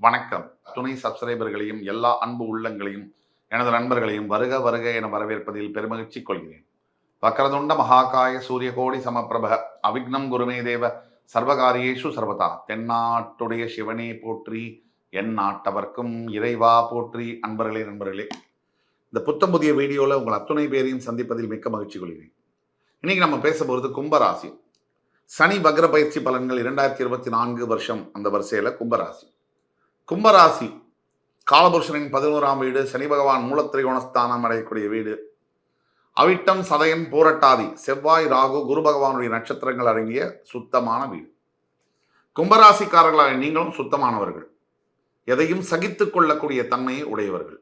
வணக்கம். துணை சப்ஸ்கிரைபர்களையும் எல்லா அன்பு உள்ளங்களையும் எனது நண்பர்களையும் வருக வருக என வரவேற்பதில் பெருமகிழ்ச்சி கொள்கிறேன். வக்கரதுண்ட மகாகாய சூரியகோடி சமப்பிரப அவிக்னம் குருமே தேவ சர்வகாரியேஷு சர்வதா. தென்னாட்டுடைய சிவனே போற்றி என் நாட்டவர்க்கும் இறைவா போற்றி. அன்பர்களே நண்பர்களே இந்த புத்தம் புதிய வீடியோவில் உங்கள் அத்துணை பேரையும் சந்திப்பதில் மிக்க மகிழ்ச்சி கொள்கிறேன். இன்னைக்கு நம்ம பேச போகிறது கும்பராசி. சனி வக்ர பயிற்சி பலன்கள் இரண்டாயிரத்தி இருபத்தி நான்கு வருஷம் அந்த வரிசையில் கும்பராசி. கும்பராசி. காலபுருஷனின் பதினோராம் வீடு சனி பகவான் மூலத்திரிகோணஸ்தானம் அடையக்கூடிய வீடு. அவிட்டம் சதயம் பூரட்டாதி செவ்வாய் ராகு குரு பகவானுடைய நட்சத்திரங்கள் அடங்கிய சுத்தமான வீடு. கும்பராசிக்காரர்களாக நீங்களும் சுத்தமானவர்கள். எதையும் சகித்து கொள்ளக்கூடிய தன்மையை உடையவர்கள்.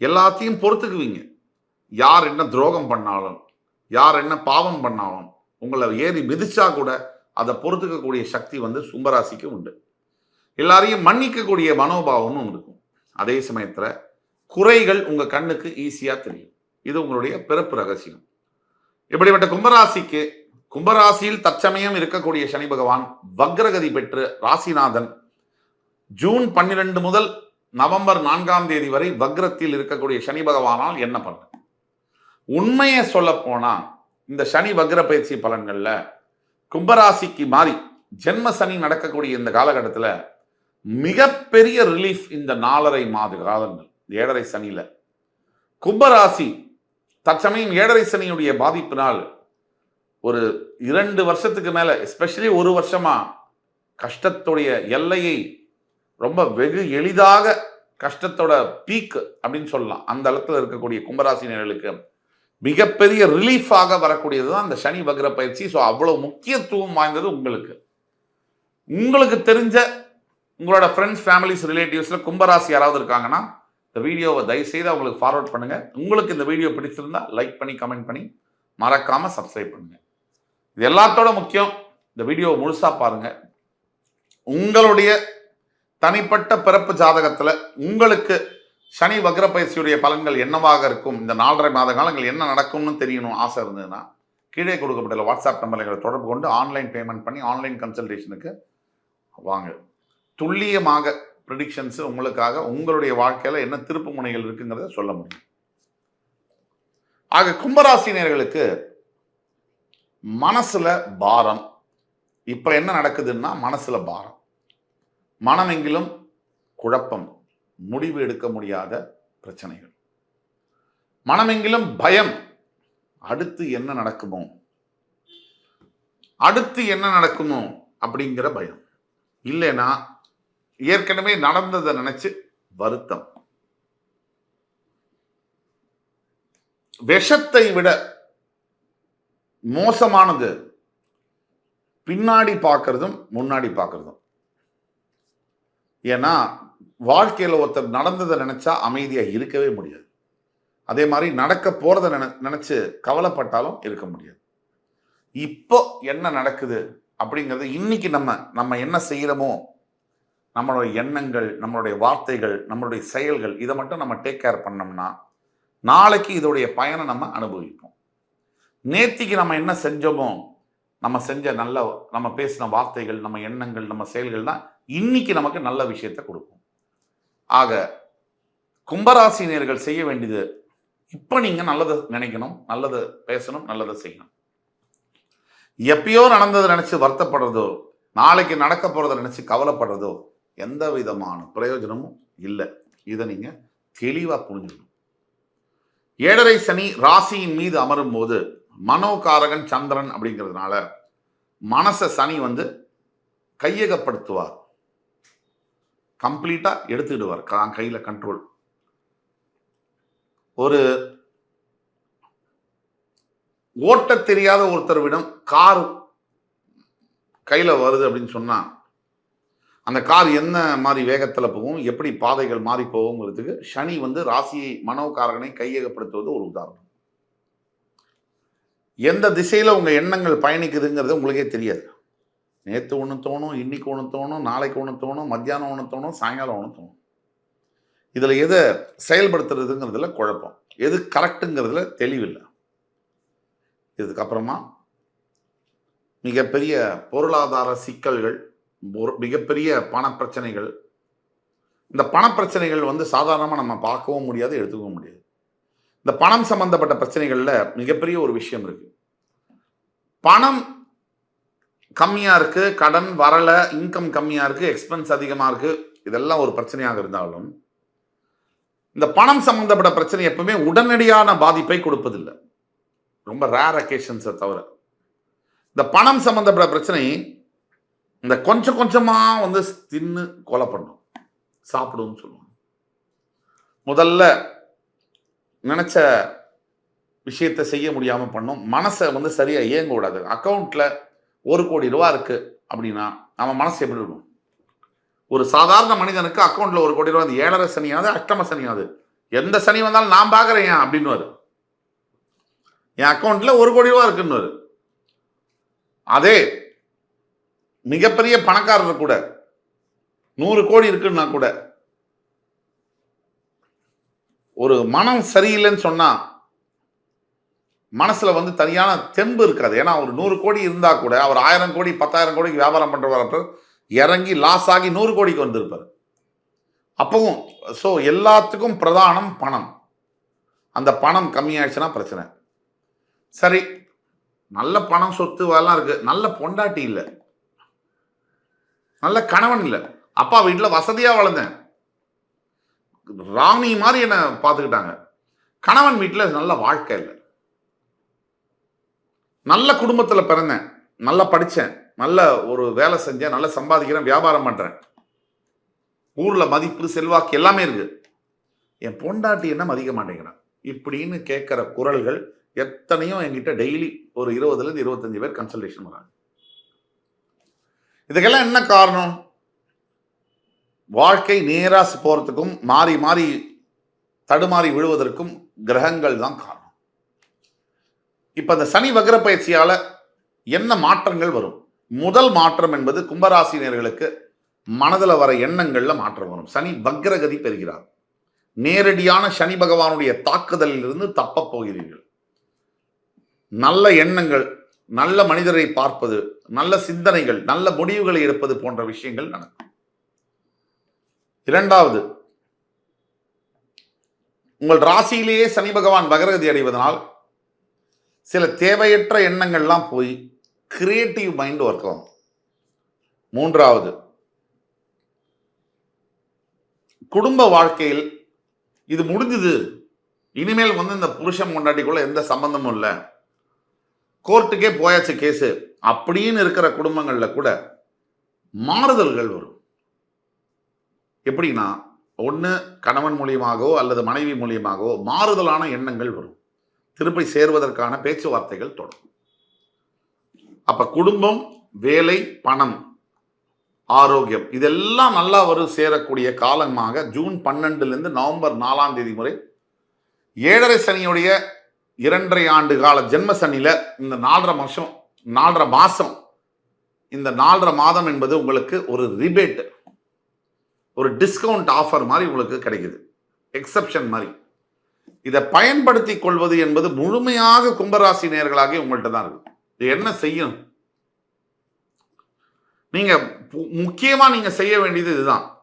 எல்லாத்தையும் பொறுத்துக்குவீங்க. யார் என்ன துரோகம் பண்ணாலும் யார் என்ன பாவம் பண்ணாலும் உங்களை ஏறி மிதிச்சா கூட அதை பொறுத்துக்கக்கூடிய சக்தி வந்து கும்பராசிக்கு உண்டு. எல்லாரையும் மன்னிக்கக்கூடிய மனோபாவமும் இருக்கும். அதே சமயத்தில் குறைகள் உங்கள் கண்ணுக்கு ஈஸியாக தெரியும். இது உங்களுடைய பிறப்பு ரகசியம். இப்படிப்பட்ட கும்பராசிக்கு கும்பராசியில் தற்சமயம் இருக்கக்கூடிய சனி பகவான் வக்ரகதி பெற்று ராசிநாதன் ஜூன் பன்னிரண்டு முதல் நவம்பர் நான்காம் தேதி வரை வக்ரத்தில் இருக்கக்கூடிய சனி பகவானால் என்ன பண்ண உண்மையை சொல்ல போனா இந்த சனி வக்ர பயிற்சி பலன்களில் கும்பராசிக்கு மாறி ஜென்ம சனி நடக்கக்கூடிய இந்த காலகட்டத்தில் மிகப்பெரிய ரிலீஃப் இந்த நாலரை மாத காலங்கள் ஏழரை சனியில. கும்பராசி தற்சமயம் ஏழரை சனியுடைய பாதிப்பினால் ஒரு இரண்டு வருஷத்துக்கு மேல எஸ்பெஷலி ஒரு வருஷமா கஷ்டத்துடைய எல்லையை ரொம்ப வெகு எளிதாக கஷ்டத்தோட பீக் அப்படின்னு சொல்லலாம். அந்த அளத்தில் இருக்கக்கூடிய கும்பராசினியர்களுக்கு மிகப்பெரிய ரிலீஃபாக வரக்கூடியது தான் அந்த சனி வக்ர பயிற்சி. ஸோ அவ்வளோ முக்கியத்துவம் வாய்ந்தது உங்களுக்கு. உங்களுக்கு தெரிஞ்ச உங்களோட ஃப்ரெண்ட்ஸ் ஃபேமிலிஸ் ரிலேட்டிவ்ஸில் கும்பராசி யாராவது இருக்காங்கன்னா இந்த வீடியோவை தயவுசெய்து அவங்களுக்கு ஃபார்வர்ட் பண்ணுங்கள் உங்களுக்கு இந்த வீடியோ பிடிச்சிருந்தா லைக் பண்ணி கமெண்ட் பண்ணி மறக்காமல் சப்ஸ்கிரைப் பண்ணுங்கள் இது எல்லாத்தோட முக்கியம். இந்த வீடியோவை முழுசாக பாருங்கள் உங்களுடைய தனிப்பட்ட பிறப்பு ஜாதகத்தில் உங்களுக்கு சனி வக்ர பயிற்சியுடைய பலன்கள் என்னவாக இருக்கும்? இந்த நாலரை மாத காலங்கள் என்ன நடக்கும்னு தெரியணும் ஆசை இருந்ததுன்னா கீழே கொடுக்கப்பட்ட வாட்ஸ்அப் நம்பர்களை எங்களை தொடர்பு கொண்டு ஆன்லைன் பேமெண்ட் பண்ணி ஆன்லைன் கன்சல்டேஷனுக்கு வாங்க. துல்லியமாக ப்ரிடிக்ஷன்ஸ் உங்களுக்காக உங்களுடைய வாழ்க்கையில் என்ன திருப்பு முனைகள் இருக்குங்கிறத சொல்ல முடியும். ஆக கும்பராசினியர்களுக்கு மனசில் பாரம். இப்போ என்ன நடக்குதுன்னா மனசில் பாரம். மனமெங்கிலும் குழப்பம் முடிவு எடுக்க முடியாத பிரச்சனைகள். மனமெங்கிலும் பயம் அடுத்து என்ன நடக்குமோ? அடுத்து என்ன நடக்குமோ? அப்படிங்கிற பயம். இல்லைன்னா ஏற்கனவே நடந்ததை நினைச்சு வருத்தம். விஷத்தை விட மோசமானது பின்னாடி பார்க்கறதும் முன்னாடி பார்க்கறதும். ஏன்னா வாழ்க்கையில் ஒருத்தர் நடந்ததை நினைச்சா அமைதியாக இருக்கவே முடியாது. அதே மாதிரி நடக்க போறதை நினை நினைச்சு கவலைப்பட்டாலும் இருக்க முடியாது. இப்போ என்ன நடக்குது அப்படிங்கிறது இன்னைக்கு நம்ம நம்ம என்ன செய்யறோமோ நம்மளுடைய எண்ணங்கள் நம்மளுடைய வார்த்தைகள் நம்மளுடைய செயல்கள் இதை மட்டும் நம்ம டேக் கேர் பண்ணோம்னா நாளைக்கு இதோடைய பயனை நம்ம அனுபவிப்போம். நேத்திக்கு நம்ம என்ன செஞ்சோமோ நம்ம செஞ்ச நல்ல நம்ம பேசின வார்த்தைகள் நம்ம எண்ணங்கள் நம்ம செயல்கள் தான் இன்னைக்கு நமக்கு நல்ல விஷயத்தை கொடுக்கும். ஆக கும்பராசினியர்கள் செய்ய வேண்டியது இப்போ நீங்கள் நல்லதை நினைக்கணும் நல்லதை பேசணும் நல்லதை செய்யணும். எப்பயோ நடந்ததை நினச்சி வருத்தப்படுறதோ நாளைக்கு நடக்க போகிறத நினச்சி கவலைப்படுறதோ எந்த விதமான பிரயோஜனமும் இல்லை. இதை நீங்க தெளிவா புரிஞ்சுக்கணும். ஏழரை சனி ராசியின் மீது அமரும் போது மனோகாரகன் சந்திரன் அப்படிங்கிறதுனால மனசை சனி வந்து கையகப்படுத்துவார். கம்ப்ளீட்டா எடுத்துக்கிடுவார். கா- கையில கண்ட்ரோல் ஒரு ஓட்ட தெரியாத ஒருத்தர்விடம் கார் கையில வருது அப்படின்னு சொன்னா அந்த கார் என்ன மாதிரி வேகத்தில் போகும் எப்படி பாதைகள் மாறி போகுங்கிறதுக்கு சனி வந்து ராசியை மனோகாரகனை கையகப்படுத்துவது ஒரு உதாரணம். எந்த திசையில் உங்கள் எண்ணங்கள் பயணிக்குதுங்கிறது உங்களுக்கே தெரியாது. நேற்று ஒன்று தோணும் இன்னைக்கு ஒன்று தோணும் நாளைக்கு ஒன்று தோணும் மத்தியானம் ஒன்று தோணும் சாயங்காலம் ஒன்று தோணும். இதில் எதை செயல்படுத்துறதுங்கிறதுல குழப்பம். எது கரெக்டுங்கிறதுல தெளிவில்லை. இதுக்கப்புறமா மிகப்பெரிய பொருளாதார சிக்கல்கள் ஒரு மிகப்பெரிய பண பிரச்சனைகள் இந்த பணப்பிரச்சனைகள் வந்து சாதாரணமாக நம்ம பார்க்கவும் முடியாது எடுத்துக்கவும் முடியாது. இந்த பணம் சம்பந்தப்பட்ட பிரச்சனைகளில் மிகப்பெரிய ஒரு விஷயம் இருக்கு. பணம் கம்மியாக இருக்கு கடன் வரல இன்கம் கம்மியாக இருக்கு எக்ஸ்பென்ஸ் அதிகமாக இருக்கு இதெல்லாம் ஒரு பிரச்சனையாக இருந்தாலும் இந்த பணம் சம்பந்தப்பட்ட பிரச்சனை எப்பவுமே உடனடியான பாதிப்பை கொடுப்பதில்லை. ரொம்ப ரேர் அக்கேஷன்ஸை தவிர. இந்த பணம் சம்பந்தப்பட்ட பிரச்சனை இந்த கொஞ்சம் கொஞ்சமாக வந்து தின்னு கொலை பண்ணும். சாப்பிடுன்னு சொல்லுவாங்க. முதல்ல நினச்ச விஷயத்தை செய்ய முடியாமல் பண்ணும். மனசை வந்து சரியாக இயங்க விடாது அக்கௌண்ட்டில் ஒரு கோடி ரூபா இருக்குது அப்படின்னா நம்ம மனசு எப்படி இருக்கும் ஒரு சாதாரண மனிதனுக்கு அக்கௌண்ட்டில் ஒரு கோடி ரூபா அது ஏழரை சனியாது அஷ்டம சனியாது எந்த சனி வந்தாலும் நான் பாக்குறேன் அப்படின்னு என் அக்கௌண்ட்டில் ஒரு கோடி ரூபா இருக்குன்னு அதே மிகப்பெரிய பணக்காரர் கூட. நூறு கோடி இருக்குன்னா கூட. ஒரு மனம் சரியில்லைன்னு சொன்னா மனசுல வந்து தனியான தெம்பு இருக்காது. ஏன்னா ஒரு நூறு கோடி இருந்தா கூட அவர் ஆயிரம் கோடி பத்தாயிரம் கோடிக்கு வியாபாரம் பண்றவரப்ப இறங்கி லாஸ் ஆகி நூறு கோடிக்கு வந்திருப்பார். அப்பவும் ஸோ எல்லாத்துக்கும் பிரதானம் பணம். அந்த பணம் கம்மியாயிடுச்சுன்னா பிரச்சனை. சரி நல்ல பணம் சொத்து எல்லாம் இருக்கு. நல்ல பொண்டாட்டி இல்லை. நல்ல கணவன் இல்லை. அப்பா வீட்டில் வசதியாக வளர்ந்தேன். ராணி மாதிரி என்னை பார்த்துக்கிட்டாங்க. கணவன் வீட்டில் நல்ல வாழ்க்கை இல்லை. நல்ல குடும்பத்தில் பிறந்தேன். நல்லா படித்தேன் நல்ல ஒரு வேலை செஞ்சேன். நல்லா சம்பாதிக்கிறேன். வியாபாரம் பண்ணுறேன் ஊரில் மதிப்பு செல்வாக்கு எல்லாமே இருக்குது என் பொண்டாட்டி என்ன மதிக்க மாட்டேங்கிறான் இப்படின்னு கேட்குற குரல்கள் எத்தனையும் என்கிட்ட டெய்லி ஒரு இருபதுலேருந்து இருபத்தஞ்சு பேர் கன்சல்டேஷன் வராங்க. இதுக்கெல்லாம் என்ன காரணம்? வாழ்க்கை நேராக போகிறதுக்கும் மாறி மாறி தடுமாறி விழுவதற்கும் கிரகங்கள் தான் காரணம். இப்போ இந்த சனி வக்ர பயிற்சியால் என்ன மாற்றங்கள் வரும்? முதல் மாற்றம் என்பது கும்பராசினியர்களுக்கு மனதில் வர எண்ணங்களில் மாற்றம் வரும். சனி வக்ரகதி பெறுகிறார். நேரடியான சனி பகவானுடைய தாக்குதலில் இருந்து தப்ப போகிறீர்கள். நல்ல எண்ணங்கள் நல்ல மனிதரை பார்ப்பது நல்ல சிந்தனைகள் நல்ல முடிவுகளை எடுப்பது போன்ற விஷயங்கள் நடக்கும். இரண்டாவது உங்கள் ராசியிலேயே சனி பகவான் பகரகதி அடைவதனால் சில தேவையற்ற எண்ணங்கள்லாம் போய் கிரியேட்டிவ் மைண்ட் ஒர்க் ஆகும் மூன்றாவது குடும்ப வாழ்க்கையில் இது முடிஞ்சது. இனிமேல் வந்து இந்த புருஷன் கொண்டாட்டிக்குள்ள எந்த சம்பந்தமும் இல்லை. கோர்ட்டுக்கே போயாச்சு கேஸு. அப்படின்னு இருக்கிற குடும்பங்களில் கூட மாறுதல்கள் வரும். எப்படின்னா ஒன்று கணவன் மூலியமாகவோ அல்லது மனைவி மூலியமாகவோ மாறுதலான எண்ணங்கள் வரும். திருப்பி சேர்வதற்கான பேச்சுவார்த்தைகள் தொடரும் அப்போ குடும்பம் வேலை பணம் ஆரோக்கியம் இதெல்லாம் நல்லா வரும் சேரக்கூடிய காலமாக ஜூன் பன்னெண்டுலேருந்து நவம்பர் நாலாம் தேதி முறை ஏழரை சனியுடைய இரண்டரை ஆண்டு கால ஜென்மசனியில் இந்த நாலரை வருஷம் நாலரை மாதம் இந்த நாலரை மாதம் என்பது உங்களுக்கு ஒரு ரிபேட் ஒரு டிஸ்கவுண்ட் ஆஃபர் மாதிரி உங்களுக்கு கிடைக்குது. எக்ஸப்ஷன் மாதிரி. இதை பயன்படுத்தி கொள்வது என்பது முழுமையாக கும்பராசி நேர்களாக உங்கள்கிட்ட தான் இருக்கு. இது என்ன செய்யும்? நீங்க பு- முக்கியமா நீங்க செய்ய வேண்டியது இதுதான்.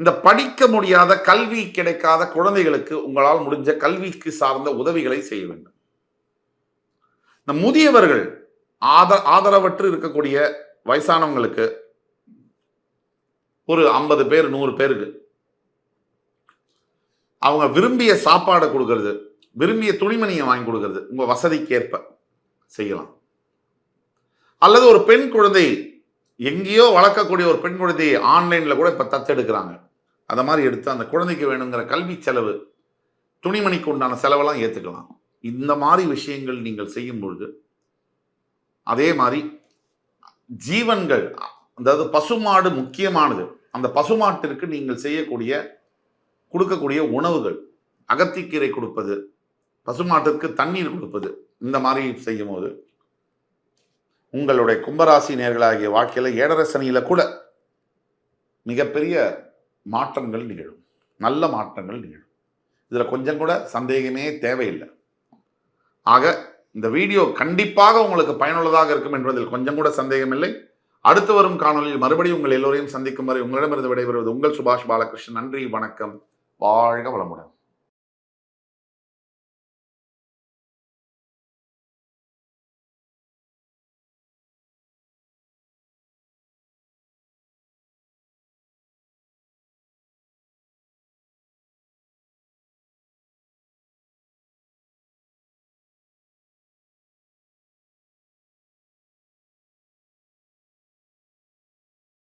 இந்த படிக்க முடியாத கல்வி கிடைக்காத குழந்தைகளுக்கு உங்களால் முடிஞ்ச கல்விக்கு சார்ந்த உதவிகளை செய்ய வேண்டும். இந்த முதியவர்கள் ஆத ஆதரவற்று இருக்கக்கூடிய வயசானவங்களுக்கு ஒரு ஐம்பது பேர் நூறு பேருக்கு அவங்க விரும்பிய சாப்பாடை கொடுக்கறது விரும்பிய துணிமணியை வாங்கி கொடுக்கறது உங்க வசதிக்கேற்ப செய்யலாம். அல்லது ஒரு பெண் குழந்தை எங்கேயோ வளர்க்கக்கூடிய ஒரு பெண் குழந்தையை ஆன்லைனில் கூட இப்போ தத்தெடுக்கிறாங்க. அந்த மாதிரி எடுத்து அந்த குழந்தைக்கு வேணுங்கிற கல்வி செலவு துணிமணிக்கு உண்டான செலவெல்லாம் ஏற்றுக்கலாம் இந்த மாதிரி விஷயங்கள் நீங்கள் செய்யும் பொழுது அதே மாதிரி ஜீவன்கள் அதாவது பசுமாடு முக்கியமானது. அந்த பசுமாட்டிற்கு நீங்கள் செய்யக்கூடிய கொடுக்கக்கூடிய உணவுகள் அகத்திக்கீரை கொடுப்பது பசுமாட்டிற்கு தண்ணீர் கொடுப்பது இந்த மாதிரி செய்யும் போது உங்களுடைய கும்பராசி நேர்களாகிய வாழ்க்கையில் ஏழரை கூட மிகப்பெரிய மாற்றங்கள் நிகழும். நல்ல மாற்றங்கள் நிகழும். இதில் கொஞ்சம் கூட சந்தேகமே தேவையில்லை. ஆக இந்த வீடியோ கண்டிப்பாக உங்களுக்கு பயனுள்ளதாக இருக்கும் என்பதில் கொஞ்சம் கூட சந்தேகமில்லை. அடுத்து வரும் காணொலியில் மறுபடியும் உங்கள் எல்லோரையும் சந்திக்கும் வரை உங்களிடமிருந்து விடைபெறுவது உங்கள் சுபாஷ் பாலகிருஷ்ணன். நன்றி வணக்கம். வாழ்க வளமுடன்.